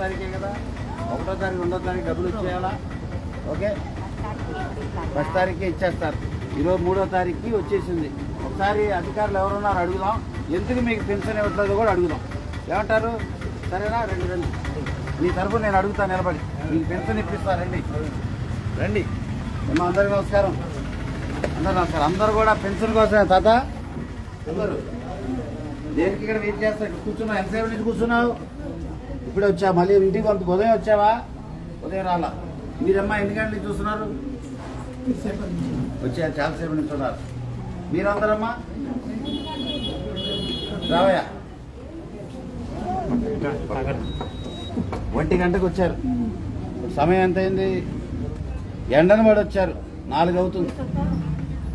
తారీఖే కదా? ఒకటో తారీఖు రెండో తారీఖు డబ్బులు ఇచ్చేయాలా ఓకే? ఫస్ట్ తారీఖే ఇచ్చేస్తారు. ఈరోజు మూడో తారీఖుకి వచ్చేసింది. ఒకసారి అధికారులు ఎవరున్నారు అడుగుదాం. ఎందుకు మీకు పెన్షన్ ఇవ్వట్లేదు కూడా అడుగుదాం. ఏమంటారు? సరేనా? రండి రండి. మీ తరఫున నేను అడుగుతాను నిలబడి. మీకు పెన్షన్ ఇప్పిస్తా రండి. రండి. అమ్మ అందరికీ నమస్కారం. అందరు నమస్కారం. అందరు కూడా పెన్షన్ కోసమే తాత? అందరు. దేనికి ఇక్కడ వెయిట్ చేస్తారు? కూర్చున్నావు? ఎంతసేపు నుంచి కూర్చున్నావు? ఇప్పుడే వచ్చా? మళ్ళీ ఇంటికి పంపి ఉదయం వచ్చావా? ఉదయం రాలా మీరమ్మా ఎన్ని గంటలు చూస్తున్నారు వచ్చా చాలాసేపు నుంచి ఉన్నారు. మీరందరమ్మా? రావయ్యా. ఒంటి గంటకు వచ్చారు. సమయం ఎంత అయింది? ఎండను పడి వచ్చారు. నాలుగు అవుతుంది.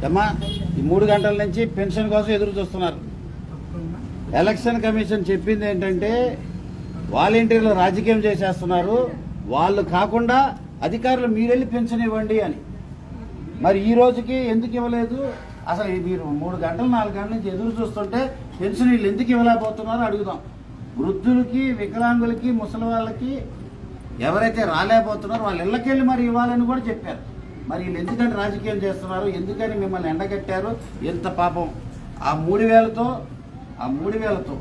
అమ్మా ఈ మూడు గంటల నుంచి పెన్షన్ కోసం ఎదురు చూస్తున్నారు. ఎలక్షన్ కమిషన్ చెప్పింది ఏంటంటే వాలంటీర్లు రాజకీయం చేసేస్తున్నారు. వాళ్ళు కాకుండా అధికారులు మీరెళ్ళి పెన్షన్ ఇవ్వండి అని. మరి ఈ రోజుకి ఎందుకు ఇవ్వలేదు? అసలు మీరు మూడు గంటలు నాలుగు గంటల నుంచి ఎదురు చూస్తుంటే పెన్షన్ వీళ్ళు ఎందుకు ఇవ్వలేకపోతున్నారో అడుగుదాం. వృద్ధులకి వికలాంగులకి ముసలి వాళ్ళకి ఎవరైతే రాలేకపోతున్నారో వాళ్ళ ఇళ్ళకెళ్ళి మరి ఇవ్వాలని కూడా చెప్పారు. మరి వీళ్ళు ఎందుకని రాజకీయం చేస్తున్నారు? ఎందుకని మిమ్మల్ని ఎండగట్టారు? ఎంత పాపం. ఆ మూడు వేలతో ఆ మూడు వేలతో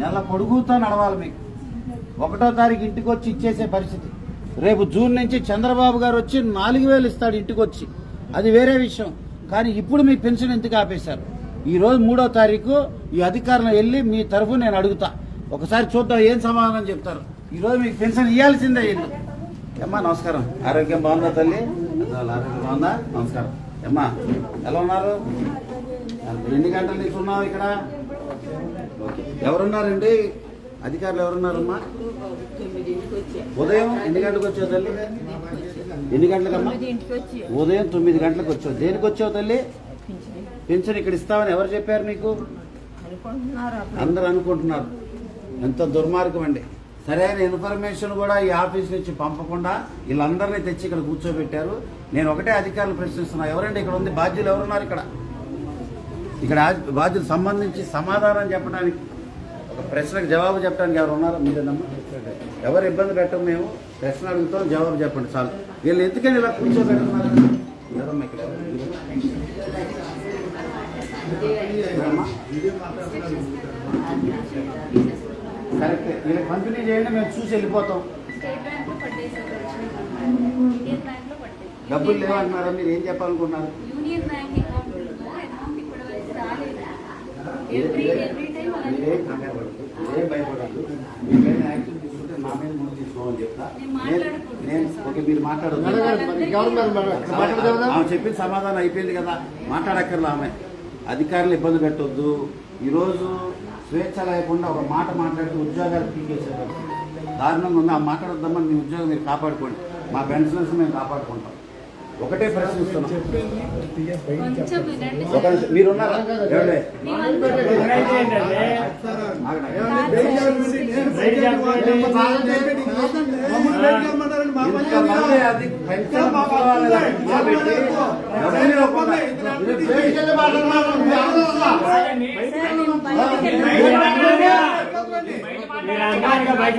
నెల పొడుగుతో నడవాలి మీకు. ఒకటో తారీఖు ఇంటికి వచ్చి ఇచ్చేసే పరిస్థితి. రేపు జూన్ నుంచి చంద్రబాబు గారు వచ్చి నాలుగు వేలు ఇస్తాడు ఇంటికి వచ్చి అది వేరే విషయం. కానీ ఇప్పుడు మీ పెన్షన్ ఎందుకు ఆపేశారు? ఈ రోజు మూడో తారీఖు ఈ అధికారులు వెళ్ళి మీ తరఫు నేను అడుగుతా. ఒకసారి చూద్దాం ఏం సమాధానం చెప్తారు. ఈ రోజు మీకు పెన్షన్ ఇవ్వాల్సిందే వీళ్ళు అమ్మా నమస్కారం. ఆరోగ్యం బాగుందా తల్లి? ఆరోగ్యం బాగుందా? నమస్కారం. అమ్మా ఎలా ఉన్నారు? ఎన్ని గంటల నుంచి ఉన్నావు ఇక్కడ? ఓకే. ఎవరున్నారండి? అధికారులు ఎవరున్నారమ్మా? ఉదయం ఎన్ని గంటలకు వచ్చావు తల్లి? ఎన్ని గంటలకమ్మా? ఉదయం తొమ్మిది గంటలకు వచ్చావు దేనికి వచ్చావు తల్లి పెన్షన్ ఇక్కడ ఇస్తామని ఎవరు చెప్పారు నీకు? అందరూ అనుకుంటున్నారు. ఎంత దుర్మార్గం అండి. సరైన ఇన్ఫర్మేషన్ కూడా ఈ ఆఫీస్ నుంచి పంపకుండా వీళ్ళందరినీ తెచ్చి ఇక్కడ కూర్చోబెట్టారు. నేను ఒకటే అధికారులు ప్రశ్నిస్తున్నా. ఎవరండి ఇక్కడ ఉంది? బాధ్యులు ఎవరున్నారు ఇక్కడ? ఇక్కడ బాధ్యులు సంబంధించి సమాధానం చెప్పడానికి ప్రశ్నకు జవాబు చెప్పడానికి ఎవరు ఉన్నారో మీరేనమ్మా ఎవరు ఇబ్బంది పెట్టం మేము ప్రశ్న అడుగుతాం జవాబు చెప్పండి చాలు. వీళ్ళు ఎందుకని ఇలా కూర్చోబెడుతున్నారు? ఎవరమ్మా ఇక్కడ? కరెక్ట్. వీళ్ళకి పంపిణీ చేయండి మేము చూసి వెళ్ళిపోతాం. డబ్బులు లేవంటున్నారా మీరు? ఏం చెప్పాలనుకున్నారు యూనియన్ బ్యాంక్ అకౌంట్లో అమౌంట్ ఇప్పటి వరకు రాలేదు ఎవ్రీ ఎవ్రీ టైం అలా మీరేం కంగారు పడద్దు. మీరేం భయపడద్దు. మీకైనా యాక్షన్ తీసుకుంటే మా మీద ముందు తీసుకోమని చెప్తా. నేను ఓకే మీరు ఆమె చెప్పిన సమాధానం అయిపోయింది కదా. మాట్లాడక్కర్లా ఆమె. అధికారులు ఇబ్బంది పెట్టొద్దు. ఈరోజు స్వేచ్ఛ లేకుండా ఒక మాట మాట్లాడితే ఉద్యోగాలు పీకేసారు దారుణంగా ఉంది. ఆ మాట్లాడొద్దామని మీ ఉద్యోగం మీరు కాపాడుకోండి. మా పెన్షనర్స్ మేము కాపాడుకుంటాం. ఒకటే ప్రశ్నిస్తున్నాం. మీరున్నారా? బయట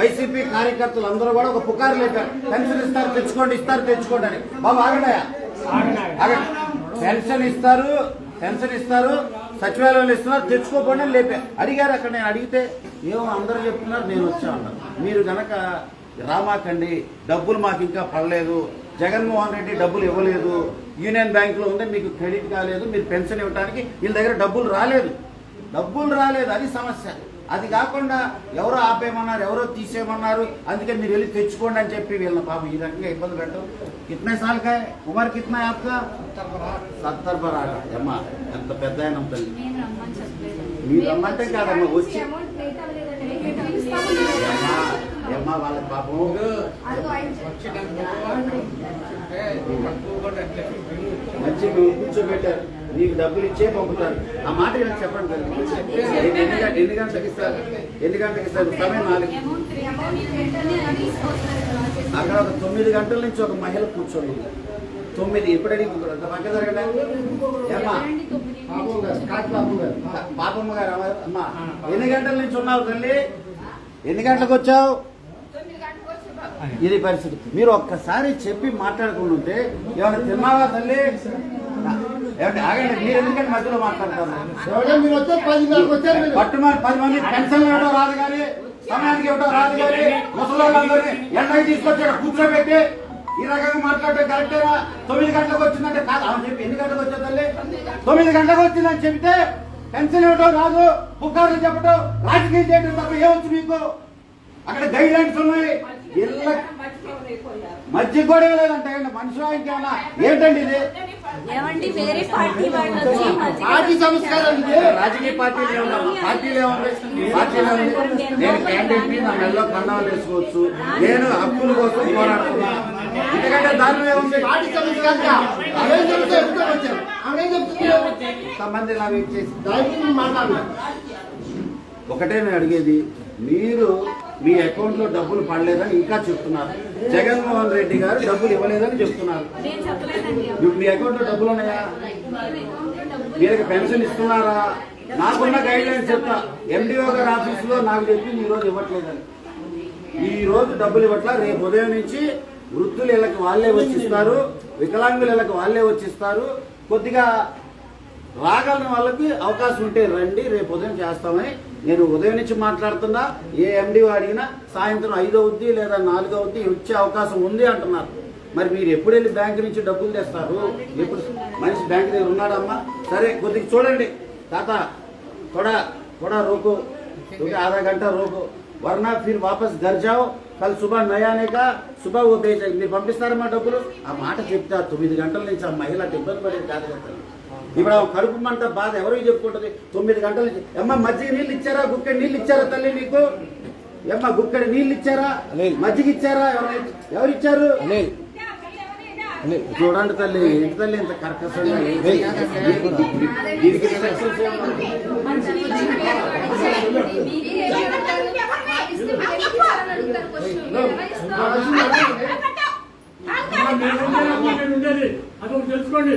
వైసీపీ కార్యకర్తలు అందరూ కూడా ఒక పుకారు లేపారు. పెన్షన్ ఇస్తారు తెచ్చుకోండి ఇస్తారు తెచ్చుకోండి అని. బాబు ఆగడాయా పెన్షన్ ఇస్తారు పెన్షన్ ఇస్తారు సచివాలయంలో ఇస్తున్నారు తెచ్చుకోకుండా లేపే అడిగారు అక్కడ నేను అడిగితే ఏమో అందరూ చెప్తున్నారు నేను వచ్చా మీరు గనక రామాకండి డబ్బులు మాకు ఇంకా పడలేదు జగన్మోహన్ రెడ్డి డబ్బులు ఇవ్వలేదు యూనియన్ బ్యాంకులో ఉంది మీకు క్రెడిట్ కాలేదు మీరు పెన్షన్ ఇవ్వడానికి వీళ్ళ దగ్గర డబ్బులు రాలేదు. డబ్బులు రాలేదు అది సమస్య. అది కాకుండా ఎవరో ఆపేయమన్నారు ఎవరో తీసేయమన్నారు అందుకే మీరు వెళ్ళి తెచ్చుకోండి అని చెప్పి వీళ్ళ పాపం ఈ రకంగా ఇబ్బంది పెట్టం కిట్నే సాల్కాయ కుమార్ కిట్నా ఆప్కా? సత్తర్ బరాట అమ్మా ఎంత పెద్ద ఆయన తల్లి. మీరు రమ్మంటే కాదమ్మా వచ్చి. వాళ్ళ పాపం. మంచి కూర్చోబెట్టారు. నీకు డబ్బులు ఇచ్చే పంపుతారు. ఆ మాట ఇలా చెప్పండి ఎన్ని ఎన్ని గంటలకు ఇస్తారు? ఎన్ని గంటలకు ఇస్తారు? సమయం నాలుగు. అక్కడ ఒక తొమ్మిది గంటల నుంచి ఒక మహిళ కూర్చోండి తొమ్మిది ఎప్పుడైనా అంత పక్క జరగడానికి ఏమ్మా? పాపమ్మ గారు అమ్మ- అమ్మా. ఎన్ని గంటల నుంచి ఉన్నావు తల్లి? ఎన్ని గంటలకు వచ్చావు? ఇది పరిస్థితి. మీరు ఒక్కసారి చెప్పి మాట్లాడుకుంటుంటే ఏమైనా తిన్నావా తల్లి? ఏమంటే ఆగండి మీరు ఎందుకంటే మధ్యలో మాట్లాడతారు? పట్టుమని పది మంది పెన్షన్ ఇవ్వడం రాదు కానీ సమయానికి ఇవ్వడం రాదు కానీ ముసలోళ్ళందరినీ ఎండకి తీసుకొచ్చి కూర్చోబెట్టి ఈ రకంగా మాట్లాడటం కరెక్టేనా? తొమ్మిది గంటలకు వచ్చిందంటే కాదు ఆమె చెప్పి ఎన్ని గంటలకు వచ్చా తల్లి? తొమ్మిది గంటలకు వచ్చిందని చెబితే పెన్షన్ ఇవ్వడం రాదు పుకార్లు చెప్పడం రాజకీయం చేయడం తప్ప ఏమొచ్చు మీకు? అక్కడ గైడ్ లైన్స్ ఉన్నాయి మధ్య కూడా లేదంటే మనుషులు ఇంకేమన్నా ఏంటండి ఇది? ఏమండి వేరే పార్టీ వాళ్ళు వచ్చి మధ్య పార్టీ సంస్కారం ఇది. రాజకీయ పార్టీలు ఏమన్నా పార్టీలు ఏముంది పార్టీలు ఏముంది నేను క్యాండిడేట్ నా మెల్లో కన్నాలు వేసుకోవచ్చు. నేను హక్కుల కోసం పోరాడుతున్నా ఎందుకంటే దానిలో ఏముంది? పార్టీ సంస్కారం అవేం చెప్తే ఎప్పుడు వచ్చారు? అవేం చెప్తున్నారు కొంతమంది ఇలా వెయిట్ చేసి దాని గురించి మాట్లాడలేదు. ఒకటే నేను అడిగేది. మీరు మీ అకౌంట్లో డబ్బులు పడలేదని ఇంకా చెప్తున్నారు. జగన్మోహన్ రెడ్డి గారు డబ్బులు ఇవ్వలేదని చెప్తున్నారు. మీ అకౌంట్లో డబ్బులు ఉన్నాయా? వీళ్ళకి పెన్షన్ ఇస్తున్నారా? నాకున్న గైడ్ లైన్స్ చెప్తా ఎండిఓ గారి ఆఫీస్లో నాకు చెప్పింది ఈ రోజు ఇవ్వట్లేదని. ఈ రోజు డబ్బులు ఇవ్వట్లా? రేపు ఉదయం నుంచి వృద్ధులు ఇళ్ళకి వాళ్ళే వచ్చిస్తారు వికలాంగుల ఇళ్ళకి వాళ్ళే వచ్చిస్తారు కొద్దిగా రాగలిగిన వాళ్ళకి అవకాశం ఉంటే రండి రేపు ఉదయం చేస్తామని నేను ఉదయం నుంచి మాట్లాడుతున్నా ఏ ఎండి అడిగినా సాయంత్రం ఐదో అవుద్ది లేదా నాలుగో అవుద్ది వచ్చే అవకాశం ఉంది అంటున్నారు మరి మీరు ఎప్పుడు వెళ్ళి బ్యాంక్ నుంచి డబ్బులు తెస్తారు ఎప్పుడు మనిషి బ్యాంక్ దగ్గర ఉన్నాడమ్మా సరే కొద్దిగా చూడండి తాత थोड़ा थोड़ा रोको क्योंकि आधा घंटा रोको वरना फिर वापस घर जाओ కల్ సుబహ నయా ఆనే కా సుబహ ఓ పేజ్ మీరు పంపిస్తారమ్మా డబ్బులు ఆ మాట చెప్తే ఆ తొమ్మిది గంటల నుంచి ఆ మహిళ అటు ఇబ్బంది పడేది కాదు కదా తల్లి. ఇప్పుడు ఆ కడుపు మంట బాధ ఎవరికి చెప్పుకుంటుంది తొమ్మిది గంటల నుంచి అమ్మ మజ్జిగ నీళ్ళు ఇచ్చారా గుక్కడి నీళ్ళు ఇచ్చారా తల్లి నీకు అమ్మ గుక్కడి నీళ్ళు ఇచ్చారా మజ్జిగ ఇచ్చారా ఎవరు ఎవరు ఇచ్చారు చూడండి తల్లి ఏంటి తల్లి ఇంత. అదొకటి తెలుసుకోండి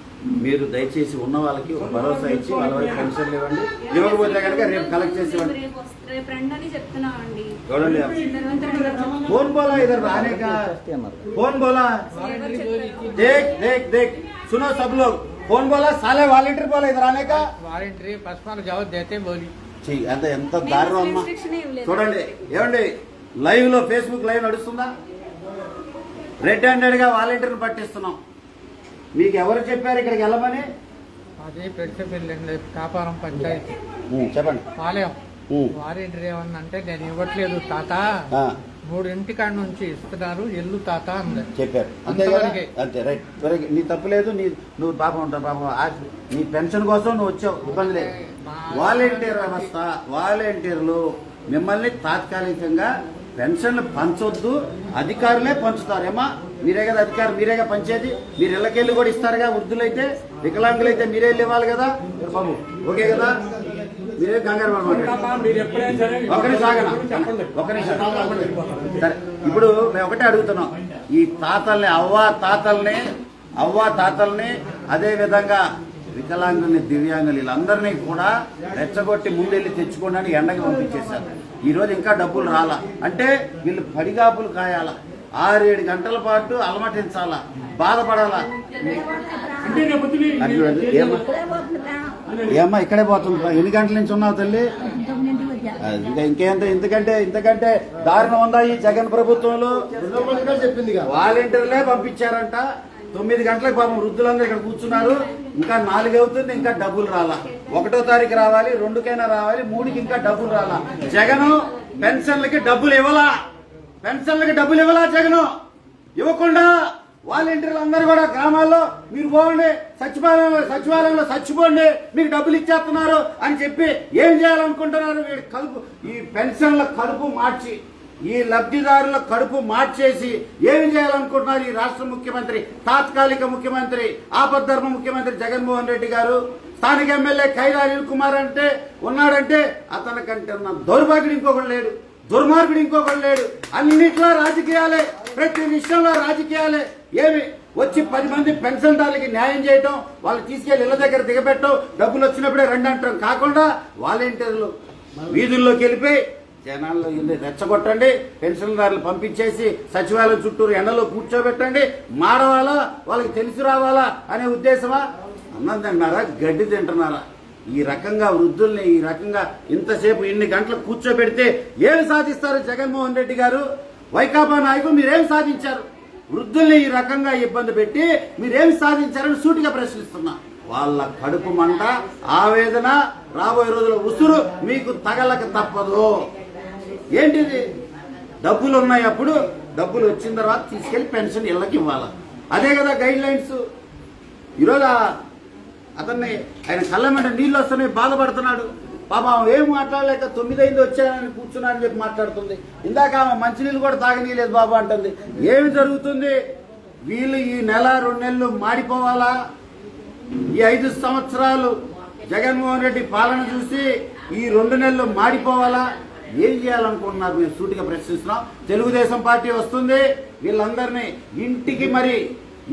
మీరు దయచేసి ఉన్న వాళ్ళకి ఒక భరోసా ఇచ్చి వాళ్ళ వరకు ఇవ్వండి. ఇవ్వకపోతే కనుక రేపు కలెక్ట్ చేసి చూడండి. ఫోన్ బోలా ఇద్దరు రానే ఫోన్ బోలా. దేక్ దేక్ దేక్. सुनो सब ఫోన్ फोन बोला साले वॉलेंटियर ఇద్దరు इधर आने का అంత ఎంత దారుణం అమ్మా. చూడండి ఏమండి లైవ్లో ఫేస్బుక్ లైవ్ నడుస్తుందా? రెడ్ హ్యాండెడ్గా వాలంటీర్ పట్టిస్తున్నాం. మీకు ఎవరు చెప్పారు ఇక్కడికి వెళ్ళమని? అది పెడితే కాపారం పంచాయతీ. చెప్పండి. పాలెం ఉమ్. వాలంటరీ ఏమన్నంటే నేను ఇవ్వట్లేదు తాత. మూడింటి కాడ నుంచి ఇస్తున్నారు ఎల్లు తాత అంది. చెప్పారు. అంతే రైట్. నీ తప్పు లేదు నీ నువ్వు పాపం ఉంటావు పాపం నీ పెన్షన్ కోసం నువ్వు వచ్చావు ఇబ్బంది లేదు. వాలంటీర్ వ్యవస్థ వాలంటీర్లు మిమ్మల్ని తాత్కాలికంగా పెన్షన్లు పంచొద్దు అధికారులే పంచుతారేమా. మీరే కదా అధికారులు మీరేగా పంచేది మీరు ఇళ్ళకెళ్ళి కూడా ఇస్తారుగా వృద్ధులైతే వికలాంగులైతే మీరే వెళ్ళి ఇవ్వాలి కదా బాబు ఓకే కదా? మీరే కంగారు పడమాకండి. మీరు ఎప్పుడైనా సరే ఒక నిమిషం ఆగనా? చెప్పండి. ఒక నిమిషం. సరే ఇప్పుడు మేము ఒకటే అడుగుతున్నాం. ఈ తాతల్ని అవ్వ తాతల్ని అవ్వ తాతల్ని అదే విధంగా వికలాంగుల్ని దివ్యాంగులు వీళ్ళందరినీ కూడా రెచ్చగొట్టి ముందెళ్ళి తెచ్చుకోండి ఎండకి పంపించేశారు. ఈ రోజు ఇంకా డబ్బులు రాలా. అంటే వీళ్ళు పడిగాపులు కాయాలా? ఆరేడు గంటల పాటు అలమటించాలా? బాధపడాలా. ఏమ్మా? ఇక్కడే పోతుంది ఎన్ని గంటల నుంచి ఉన్నావు తల్లి? ఇంకా ఇంకేంత ఎందుకంటే ఇంతకంటే దారుణం ఉందా ఈ జగన్ ప్రభుత్వంలో? వాలంటీర్లే పంపించారంట. తొమ్మిది గంటలకు పాపం వృద్ధులందరూ ఇక్కడ కూర్చున్నారు. ఇంకా నాలుగు అవుతుంది ఇంకా డబ్బులు రాలా. ఒకటో తారీఖు రావాలి రెండుకైనా రావాలి మూడుకి ఇంకా డబ్బులు రాలా. జగన్ పెన్షన్లకి డబ్బులు ఇవ్వలా? పెన్షన్లకి డబ్బులు ఇవ్వలా జగన్? ఇవ్వకుండా వాలంటీర్లు అందరూ కూడా గ్రామాల్లో మీరు పోండి సచివాలయంలో సచివాలయంలో చచ్చిపోండి మీకు డబ్బులు ఇచ్చేస్తున్నారు అని చెప్పి ఏం చేయాలనుకుంటున్నారు? వీడి కడుపు ఈ పెన్షన్ల కడుపు మార్చి ఈ లబ్ధిదారుల కడుపు మార్చేసి ఏమి చేయాలనుకుంటున్నారు ఈ రాష్ట్ర ముఖ్యమంత్రి తాత్కాలిక ముఖ్యమంత్రి ఆపద్ధర్మ ముఖ్యమంత్రి జగన్మోహన్ రెడ్డి గారు? స్థానిక ఎమ్మెల్యే కైలా అనిల్ కుమార్ అంటే ఉన్నాడంటే అతనికంటే ఉన్న దౌర్భాగ్యుడు ఇంకొకడు లేడు. దుర్మార్గుడు ఇంకొకడు లేడు. అన్నిట్లో రాజకీయాలే. ప్రతి విషయంలో రాజకీయాలే. ఏమి? వచ్చి పది మంది పెన్షన్దారులకి న్యాయం చేయటం వాళ్ళు తీసుకెళ్ళి ఇళ్ళ దగ్గర దిగబెట్టడం డబ్బులు వచ్చినప్పుడే రండి అంటాం. కాకుండా వాలంటీర్లు వీధుల్లోకి వెళ్ళిపోయి జనాల్లో ఇల్లు రెచ్చగొట్టండి పెన్షన్దారులు పంపించేసి సచివాలయం చుట్టూరు ఎండలో కూర్చోబెట్టండి. మారవాలా? వాళ్ళకి తెలిసి రావాలా? అనే ఉద్దేశమా? అన్నం తింటున్నారా? గడ్డి తింటున్నారా? ఈ రకంగా వృద్ధుల్ని ఈ రకంగా ఇంతసేపు ఇన్ని గంటలు కూర్చోబెడితే ఏమి సాధిస్తారు జగన్మోహన్ రెడ్డి గారు? వైకాపా నాయకులు మీరేం సాధించారు? వృద్ధుల్ని ఈ రకంగా ఇబ్బంది పెట్టి మీరేమి సాధించారని సూటిగా ప్రశ్నిస్తున్నా. వాళ్ళ కడుపు మంట ఆవేదన రాబోయే రోజుల ఉసురు మీకు తగలక తప్పదు. ఏంటిది? డబ్బులు ఉన్నాయి అప్పుడు డబ్బులు వచ్చిన తర్వాత తీసుకెళ్ళి పెన్షన్ ఇళ్ళకి ఇవ్వాలి? అదే కదా గైడ్ లైన్స్ ఈరోజు అతన్ని ఆయన కళ్ళ మీద నీళ్ళు వస్తున్నాయి బాధపడుతున్నాడు. పాప ఆమె ఏం మాట్లాడలేక తొమ్మిది అయింది వచ్చానని కూర్చున్నానని చెప్పి మాట్లాడుతుంది. ఇందాక ఆమె మంచినీళ్ళు కూడా తాగనీయలేదు బాబు అంటుంది. ఏమి జరుగుతుంది? వీళ్ళు ఈ నెల రెండు నెలలు మాడిపోవాలా? ఈ ఐదు సంవత్సరాలు జగన్మోహన్ రెడ్డి పాలన చూసి ఈ రెండు నెలలు మాడిపోవాలా? ఏం చేయాలనుకుంటున్నారు మేము సూటిగా ప్రశ్నిస్తున్నాం. తెలుగుదేశం పార్టీ వస్తుంది. వీళ్ళందరినీ ఇంటికి మరి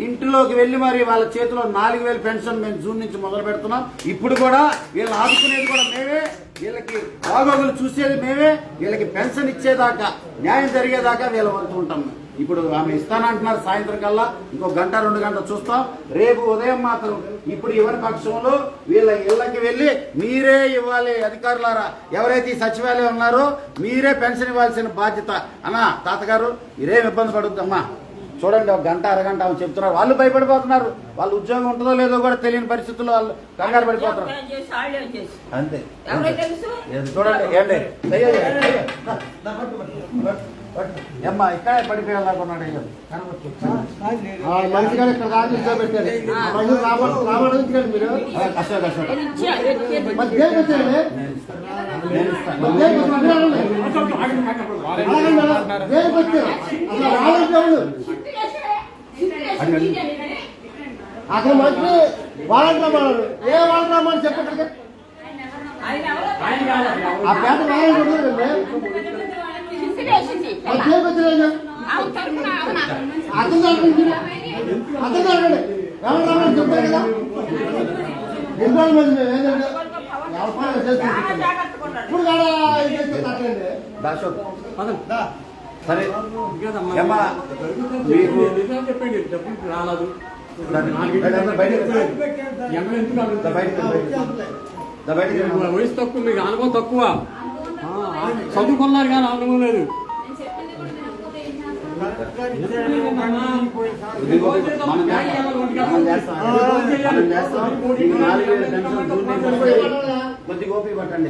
ఇంటిలోకి వెళ్ళి మరి వాళ్ళ చేతిలో నాలుగు వేలు పెన్షన్ మేము జూన్ నుంచి మొదలు పెడుతున్నాం. ఇప్పుడు కూడా వీళ్ళు ఆదుకునేది కూడా మేమే. వీళ్ళకి బాగోగులు చూసేది మేమే. వీళ్ళకి పెన్షన్ ఇచ్చేదాకా న్యాయం జరిగేదాకా వీళ్ళ వంతు ఉంటాం ఇప్పుడు ఆమె ఇస్తానంటున్నారు సాయంత్రం కల్లా. ఇంకో గంట రెండు గంట చూస్తాం. రేపు ఉదయం మాత్రం ఇప్పుడు ఇవ్వని పక్షంలో వీళ్ళ ఇళ్ళకి వెళ్ళి మీరే ఇవ్వాలి అధికారులారా. ఎవరైతే ఈ సచివాలయం ఉన్నారో మీరే పెన్షన్ ఇవ్వాల్సిన బాధ్యత. అన్నా తాతగారు మీరేం ఇబ్బంది పడుద్దమ్మా. చూడండి ఒక గంట అరగంట ఆమె చెప్తున్నారు. వాళ్ళు భయపడిపోతున్నారు. వాళ్ళ ఉద్యోగం ఉంటుందో లేదో కూడా తెలియని పరిస్థితుల్లో వాళ్ళు కంగారు పడిపోతున్నారు. అంతే. చూడండి చెయ్యాలి. ఏమ్మా ఇక్కడే మనిషి గారు ఇక్కడ మీరు. దేనికి ఇస్తాను మరి దేనికి వచ్చాడు? అడగండి. అడగండి. దేనికి వచ్చాడు అసలు రాలేదు అసలు మంచి వాలంటీర్ అన్నారు ఏ చెప్పండి ఆయన ఎవరో ఆ పేద కదండి. అడగండి అతను అడగండి ఎవరు రమ్మని చెప్తారు కదా? రోజుల మంది ఏంటంటే ఎవరి. ఇప్పుడు కూడా ఇది చేస్తే తగ్గండి సరే ఏమ్మా మీకు చెప్పండి డబ్బులు రాలేదు. వయసు తక్కువ మీకు అనుభవం తక్కువ చదువుకున్నారు కానీ అనుభవం లేదు మనం చేస్తాం. కొద్దిగా ఓపిక పట్టండి.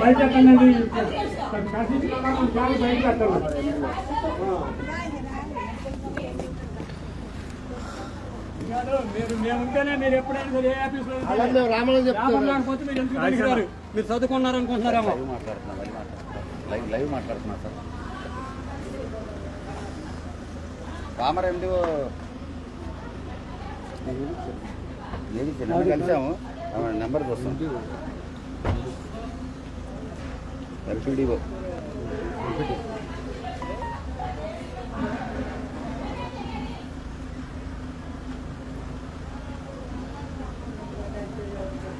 బయట ఎక్కండి మీరు చదువుకున్నారు అనుకుంటున్నారేమో. లైవ్ లైవ్ మాట్లాడుతున్నా సార్. రామర్ ఎండిఓ ఏది? కలిసాము. నెంబర్ చూస్తాం. ఎంపీడీఓ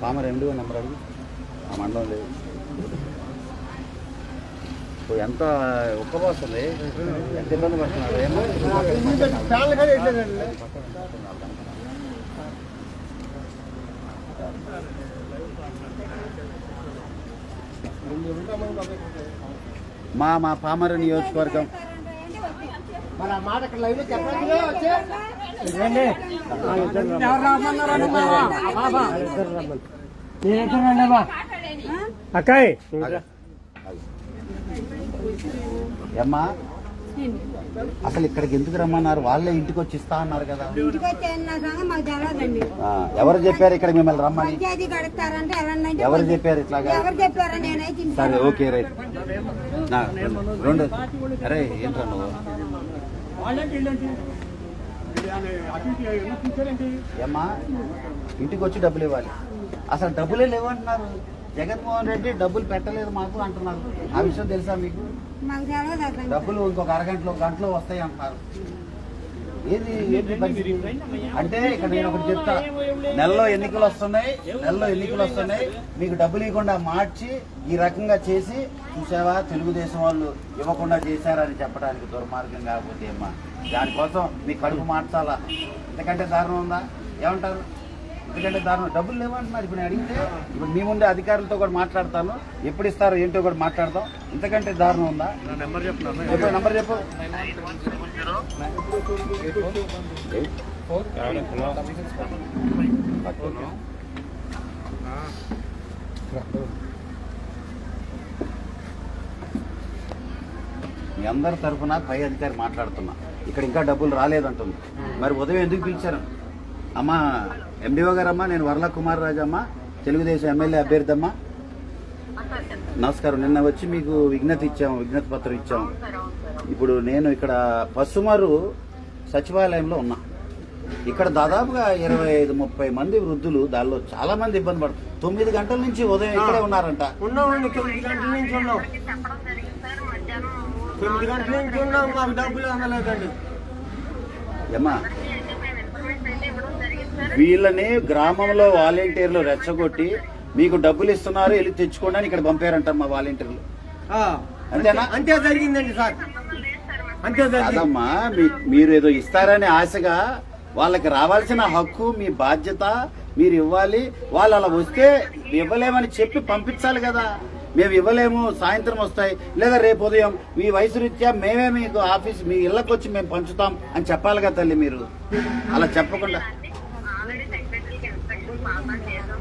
పామర్ ఎండి నెంబర్ అడిగి. ఆ మండలం లేదు. ఓ, ఎంత ఉంది? ఎంత ఇబ్బంది పడుతున్నారు? ఏమో? మా మా పామర్ నియోజకవర్గం. మరి ఆ మాట ఇక్కడ లైవ్లో చెప్పండి వచ్చే. అక్కాయ్. ఏమ్మా? అసలు ఇక్కడికి ఎందుకు రమ్మన్నారు? వాళ్ళే ఇంటికి వచ్చి ఇస్తా అన్నారు కదా. ఎవరు చెప్పారు ఇక్కడ మిమ్మల్ని రమ్మని? ఎవరు చెప్పారు ఇట్లాగా? సరే ఓకే రైట్. రెండు. అరే ఏంట్రా నువ్వు? ఏమ్మా? ఇంటికి వచ్చి డబ్బులు ఇవ్వాలి. అసలు డబ్బులే లేవంటున్నారు. జగన్మోహన్ రెడ్డి డబ్బులు పెట్టలేదు మాకు అంటున్నారు. ఆ విషయం తెలుసా మీకు? డబ్బులు ఇంకొక అరగంటలో గంటలో వస్తాయి అంటున్నారు. ఏది? అంటే ఇక్కడ నేను ఒకటి చెప్తా. నెలలో ఎన్నికలు వస్తున్నాయి నెలలో ఎన్నికలు వస్తున్నాయి. మీకు డబ్బులు ఇవ్వకుండా మార్చి ఈ రకంగా చేసి చూసావా? తెలుగుదేశం వాళ్ళు ఇవ్వకుండా చేశారని చెప్పడానికి దుర్మార్గం కాకపోతే అమ్మా. దానికోసం మీ కడుపు మార్చాలా? ఇంతకంటే దారుణం ఉందా? ఏమంటారు? ఎందుకంటే దారుణం డబ్బులు లేవంటున్నారు. ఇప్పుడు నేను అడిగితే ఇప్పుడు మీ ముందే అధికారులతో కూడా మాట్లాడతాను. ఎప్పుడు ఇస్తారో ఏంటో కూడా మాట్లాడదాం ఇంతకంటే దారుణం ఉందా? చెప్పు నంబర్ చెప్పు. మీ అందరి తరఫున పై అధికారి మాట్లాడుతున్నా. ఇక్కడ ఇంకా డబ్బులు రాలేదంటుంది. మరి ఉదయం ఎందుకు పిలిచారు? అమ్మా ఎండిఓ గారమ్మా నేను వరల కుమార్ రాజమ్మ తెలుగుదేశం ఎమ్మెల్యే అభ్యర్థి అమ్మా నమస్కారం. నిన్న వచ్చి మీకు విజ్ఞత ఇచ్చాము విజ్ఞత పత్రం ఇచ్చాము. ఇప్పుడు నేను ఇక్కడ పసుమారు సచివాలయంలో ఉన్నా. ఇక్కడ దాదాపుగా ఇరవై ఐదు ముప్పై మంది వృద్ధులు దానిలో చాలా మంది ఇబ్బంది పడుతున్నారు. తొమ్మిది గంటల నుంచి ఉదయం ఇక్కడే ఉన్నారంట. ఉన్నాం. తొమ్మిది గంటల నుంచి ఉన్నాం మాకు డబ్బులు అందలేదండి. ఏమ్మా వీళ్ళని గ్రామంలో వాలంటీర్లు రెచ్చగొట్టి మీకు డబ్బులు ఇస్తున్నారు వెళ్ళి తెచ్చుకోండి అని ఇక్కడ పంపారంట మా వాలంటీర్లు. అంతేనా? అంతే జరిగిందండి సార్. అంతే జరిగింది కాదమ్మా మీ- మీరు ఏదో ఇస్తారనే ఆశగా వాళ్ళకి రావాల్సిన హక్కు మీ బాధ్యత మీరు ఇవ్వాలి. వాళ్ళు అలా వస్తే ఇవ్వలేమని చెప్పి పంపించాలి కదా. మేము ఇవ్వలేము సాయంత్రం వస్తాయి. లేదా రేపు ఉదయం మీ వయసు రీత్యా మేమే మీకు ఆఫీస్ మీ ఇళ్ళకి వచ్చి మేము పంచుతాం అని చెప్పాలి కదా తల్లి మీరు. అలా చెప్పకుండా ఆల్రెడీ సెక్రటరీకి ఇన్స్ట్రక్షన్ పాస్ చేసాం సార్ మేము నిన్న ఈ రోజు కంటిన్యూ చెప్తానే ఉన్నాం సార్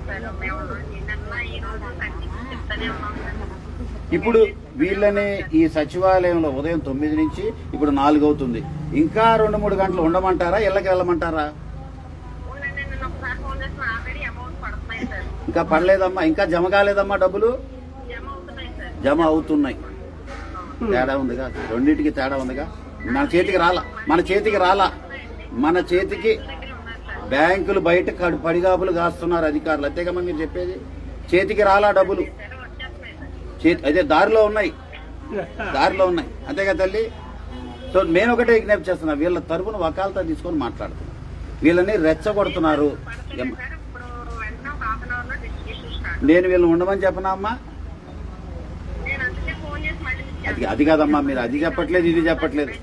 ఇప్పుడు వీళ్ళని ఈ సచివాలయంలో ఉదయం తొమ్మిది నుంచి ఇప్పుడు నాలుగు అవుతుంది. ఇంకా రెండు మూడు గంటలు ఉండమంటారా? ఇళ్ళకి వెళ్ళమంటారా? ఇంకా పడలేదమ్మా. ఇంకా జమ కాలేదమ్మా డబ్బులు? జమ అవుతున్నాయి. జమ అవుతున్నాయి తేడా ఉందిగా? రెండింటికి తేడా ఉందిగా? మన చేతికి రాలా. మన చేతికి రాలా. మన చేతికి బ్యాంకులు బయట పడిగాపులు కాస్తున్నారు అధికారులు. అంతేగా మీరు చెప్పేది? చేతికి రాలా డబ్బులు. చేతి అదే దారిలో ఉన్నాయి. దారిలో ఉన్నాయి. అంతేగా తల్లి? సో నేను ఒకటే విజ్ఞప్తి చేస్తున్నా. వీళ్ళ తరపున వకాలతో తీసుకొని మాట్లాడుతున్నా. వీళ్ళని రెచ్చగొడుతున్నారు. నేను వీళ్ళని ఉండమని చెప్పనా అమ్మా? అది అది కాదమ్మా మీరు. అది చెప్పట్లేదు ఇది చెప్పట్లేదు.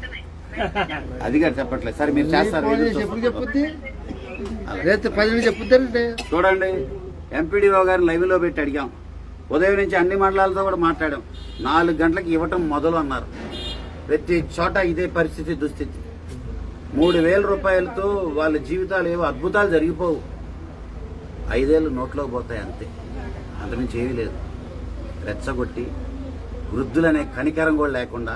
అది కాదు చెప్పట్లేదు. సరే మీరు చేస్తారు ఫోన్ చేసి ఎప్పుడు చెప్పుద్ది రేపు పది నుంచి చెప్పుద్దంటే. చూడండి ఎంపీడీఓ గారిని లైవ్లో పెట్టి అడిగాం. ఉదయం నుంచి అన్ని మండలాలతో కూడా మాట్లాడాం. నాలుగు గంటలకు ఇవ్వటం మొదలు అన్నారు. ప్రతి చోట ఇదే పరిస్థితి దుస్థితి. మూడు వేల రూపాయలతో వాళ్ళ జీవితాలు ఏవో అద్భుతాలు జరిగిపోవు. ఐదేళ్ళు నోట్లోకి పోతాయి అంతే. అంతమించి ఏమీ లేదు. రెచ్చగొట్టి వృద్ధులనే కనికరం కూడా లేకుండా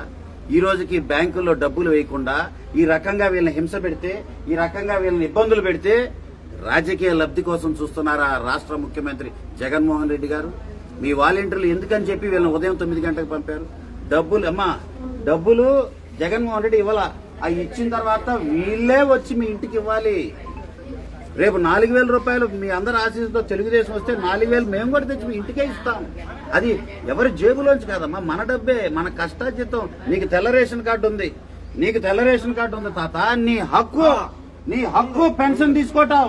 ఈ రోజుకి బ్యాంకుల్లో డబ్బులు వేయకుండా ఈ రకంగా వీళ్ళని హింస పెడితే ఈ రకంగా వీళ్ళని ఇబ్బందులు పెడితే రాజకీయ లబ్ధి కోసం చూస్తున్నారా రాష్ట్ర ముఖ్యమంత్రి జగన్మోహన్ రెడ్డి గారు? మీ వాలంటీర్లు ఎందుకని చెప్పి వీళ్ళని ఉదయం తొమ్మిది గంటలకు పంపారు? డబ్బులు అమ్మా డబ్బులు జగన్మోహన్ రెడ్డి ఇవ్వాల. అవి ఇచ్చిన తర్వాత వీళ్ళే వచ్చి మీ ఇంటికి ఇవ్వాలి. రేపు నాలుగు వేల రూపాయలు మీ అందరి ఆశీస్సుతో తెలుగుదేశం వస్తే నాలుగు వేలు మేము కూడా తెచ్చి మీ ఇంటికే ఇస్తాం. అది ఎవరి జేబులోంచి కాదమ్మా మన డబ్బే మన కష్టార్జితం. నీకు తెల్ల రేషన్ కార్డు ఉంది. నీకు తెల్ల రేషన్ కార్డు ఉంది తాత నీ హక్కు. నీ హక్కు పెన్షన్ తీసుకోవటం.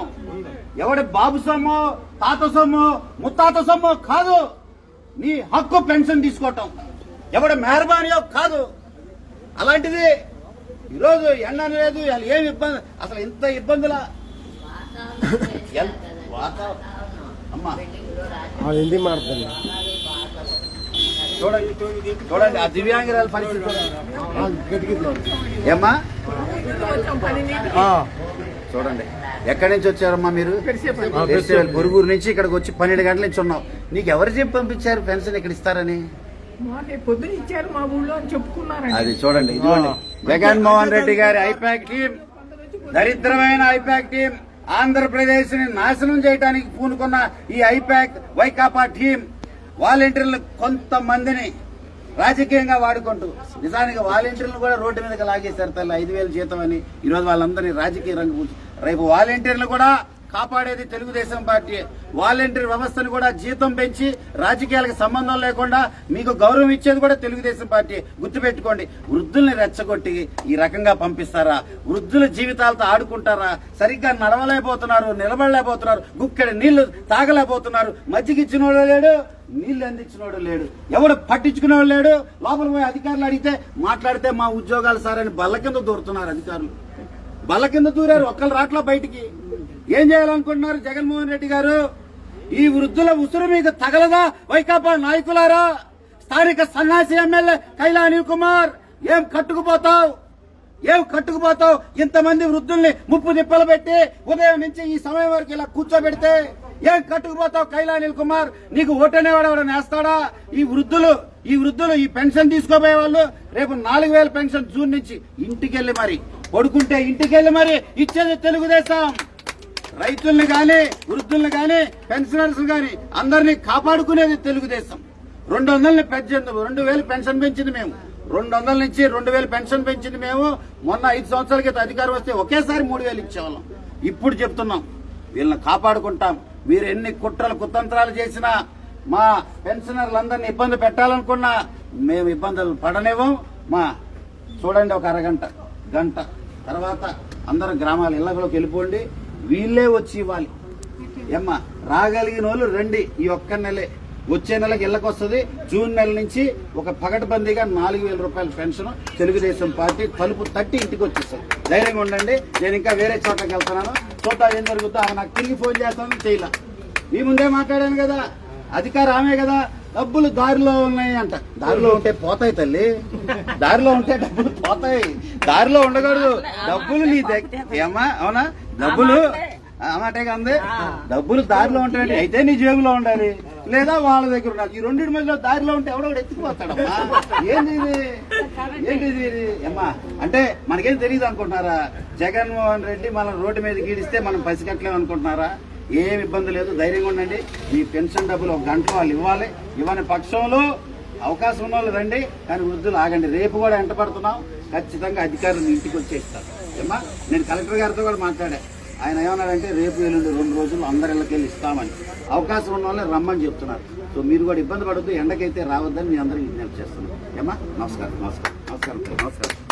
ఎవడి బాబు సొమ్ము తాత సొమ్ము ముత్తాత సొమ్ము కాదు. నీ హక్కు పెన్షన్ తీసుకోవటం. ఎవడి మెహర్బానియో కాదు. అలాంటిది ఈరోజు ఎండ లేదు ఏమి ఇబ్బంది అసలు ఇంత ఇబ్బందుల? అమ్మా. హిందీ చూడండి చూడండి ఆ దివ్యాంగురాల పరిస్థితి. ఏమ్మా? చూడండి. ఎక్కడి నుంచి వచ్చారమ్మా మీరు? గురుగురు నుంచి ఇక్కడికి వచ్చి పన్నెండు గంటల నుంచి ఉన్నాం. నీకు ఎవరు చెప్పి పంపించారు పెన్షన్ ఇక్కడ ఇస్తారని? పొద్దున ఇచ్చారు మా ఊళ్ళో అది చూడండి ఇదిగోండి. జగన్మోహన్ రెడ్డి గారి ఐపాక్ టీం దరిద్రమైన ఐపాక్ టీం ఆంధ్రప్రదేశ్ని నాశనం చేయడానికి పూనుకున్న ఈ ఐపాక్ వైకాపా టీం వాలంటీర్లు కొంతమందిని రాజకీయంగా వాడుకుంటూ నిజానికి వాలంటీర్లను కూడా రోడ్డు మీదకి లాగేశారు తల్లి ఐదు వేల జీతం అని. ఈరోజు వాళ్ళందరినీ రాజకీయ రంగు రేపు వాలంటీర్లు కూడా కాపాడేది తెలుగుదేశం పార్టీ. వాలంటీర్ వ్యవస్థను కూడా జీతం పెంచి రాజకీయాలకు సంబంధం లేకుండా మీకు గౌరవం ఇచ్చేది కూడా తెలుగుదేశం పార్టీ. గుర్తుపెట్టుకోండి వృద్ధుల్ని రెచ్చగొట్టి ఈ రకంగా పంపిస్తారా? వృద్ధుల జీవితాలతో ఆడుకుంటారా? సరిగ్గా నడవలేకపోతున్నారు నిలబడలేకపోతున్నారు గుక్కెడి నీళ్ళు తాగలేకపోతున్నారు. మజ్జిగిచ్చిన ఇచ్చినోడు లేడు నీళ్ళు అందించినోడు లేడు. ఎవడు పట్టించుకునేవాడు లేడు? లోపల పోయి అధికారులు అడిగితే మాట్లాడితే మా ఉద్యోగాలు సార్ అని బల్ల కింద దూరుతున్నారు అధికారులు. బల్ల కింద దూరారు ఒక్కరు రాట్లా బయటికి. ఏం చేయాలనుకుంటున్నారు జగన్మోహన్ రెడ్డి గారు? ఈ వృద్ధుల ఉసురు మీకు తగలదా? వైకాపా నాయకులారా? స్థానిక సన్యాసి ఎమ్మెల్యే కైలా అనిల్ కుమార్ ఏం కట్టుకుపోతావు? ఏం కట్టుకుపోతావు? ఇంతమంది వృద్ధుల్ని ముప్పు నిప్పలు పెట్టి ఉదయం నుంచి ఈ సమయం వరకు ఇలా కూర్చోబెడితే ఏం కట్టుకుపోతావు కైలానిల్ కుమార్ నీకు ఓటనేవాడు ఎవడన్నా వేస్తాడా? ఈ వృద్ధులు ఈ వృద్ధులు ఈ పెన్షన్ తీసుకోబోయే వాళ్ళు రేపు నాలుగు వేల పెన్షన్ జూన్ నుంచి ఇంటికెళ్ళి మరి పడుకుంటే ఇంటికెళ్ళి మరి ఇచ్చేది తెలుగుదేశం. రైతుల్ని గాని వృద్ధుల్ని గాని పెన్షనర్స్ గాని అందరినీ కాపాడుకునేది తెలుగుదేశం. రెండు వందలని పెంచింది రెండు వేలు పెన్షన్ పెంచింది మేము. రెండు వందల నుంచి రెండు వేలు పెన్షన్ పెంచింది మేము. మొన్న ఐదు సంవత్సరాల క్రితం అధికారం వస్తే ఒకేసారి మూడు వేలు ఇచ్చేవాళ్ళం. ఇప్పుడు చెప్తున్నాం వీళ్ళని కాపాడుకుంటాం. మీరు ఎన్ని కుట్రలు కుతంత్రాలు చేసినా మా పెన్షనర్లందరినీ ఇబ్బంది పెట్టాలనుకున్నా మేము ఇబ్బందులు పడనివ్వం. మా చూడండి ఒక అరగంట గంట తర్వాత అందరు గ్రామాల ఇళ్ళలోకి వెళ్ళిపోండి. వీళ్ళే వచ్చి ఇవ్వాలి. ఏమ్మా రాగలిగిన వాళ్ళు రండి. ఈ ఒక్క నెలే వచ్చే నెలకి ఇళ్ళకి వస్తుంది. జూన్ నెల నుంచి ఒక పగటబందీగా నాలుగు వేల రూపాయల పెన్షన్ తెలుగుదేశం పార్టీ తలుపు తట్టి ఇంటికి వచ్చేస్తుంది ధైర్యంగా ఉండండి. నేను ఇంకా వేరే చోటకి వెళ్తున్నాను. చూద్దాం ఏం జరుగుతుందో ఆమె నాకు తిరిగి ఫోన్ చేస్తాను చేయలే. మీ ముందే మాట్లాడాను కదా అధికారం ఆమె కదా డబ్బులు దారిలో ఉన్నాయి అంట. దారిలో ఉంటే పోతాయి తల్లి. దారిలో ఉంటే డబ్బులు పోతాయి. దారిలో ఉండకూడదు. డబ్బులు నీ దగ్గర ఏమ్మా అవునా? డబ్బులు అమాటే అంది. డబ్బులు దారిలో ఉంటాయంటే అయితే నీ జేబులో ఉండాలి. లేదా వాళ్ళ దగ్గర ఉండాలి. ఈ రెండింటి మధ్యలో దారిలో ఉంటే ఎవడో ఎత్తుకుపోతాడమ్మా ఇది? ఏంటిది ఇది? అమ్మా అంటే మనకేం తెలియదు అనుకుంటున్నారా? జగన్మోహన్ రెడ్డి మనం రోడ్డు మీద గీడిస్తే మనం పసిగట్టలేము అనుకుంటున్నారా? ఏం ఇబ్బంది లేదు. ధైర్యంగా ఉండండి. మీ పెన్షన్ డబ్బులు ఒక గంటలో వాళ్ళు ఇవ్వాలి. ఇవ్వని పక్షంలో అవకాశం ఉన్న వాళ్ళు రండి. కానీ వృద్ధులు ఆగండి. రేపు కూడా ఎంట పడుతున్నాం. ఖచ్చితంగా అధికారులు ఇంటికి వచ్చేస్తారు. ఏమ్మా నేను కలెక్టర్ గారితో కూడా మాట్లాడా ఆయన ఏమన్నాడంటే రేపు ఎల్లుండి రెండు రోజులు అందరి ఇళ్ళకెళ్ళి ఇస్తామని. అవకాశం ఉన్న వాళ్ళని రమ్మని చెప్తున్నారు. సో మీరు కూడా ఇబ్బంది పడద్దు ఎండకైతే రావద్దని మీ అందరికీ విజ్ఞప్తి చేస్తున్నాను ఏమా నమస్కారం నమస్కారం నమస్కారం నమస్కారం.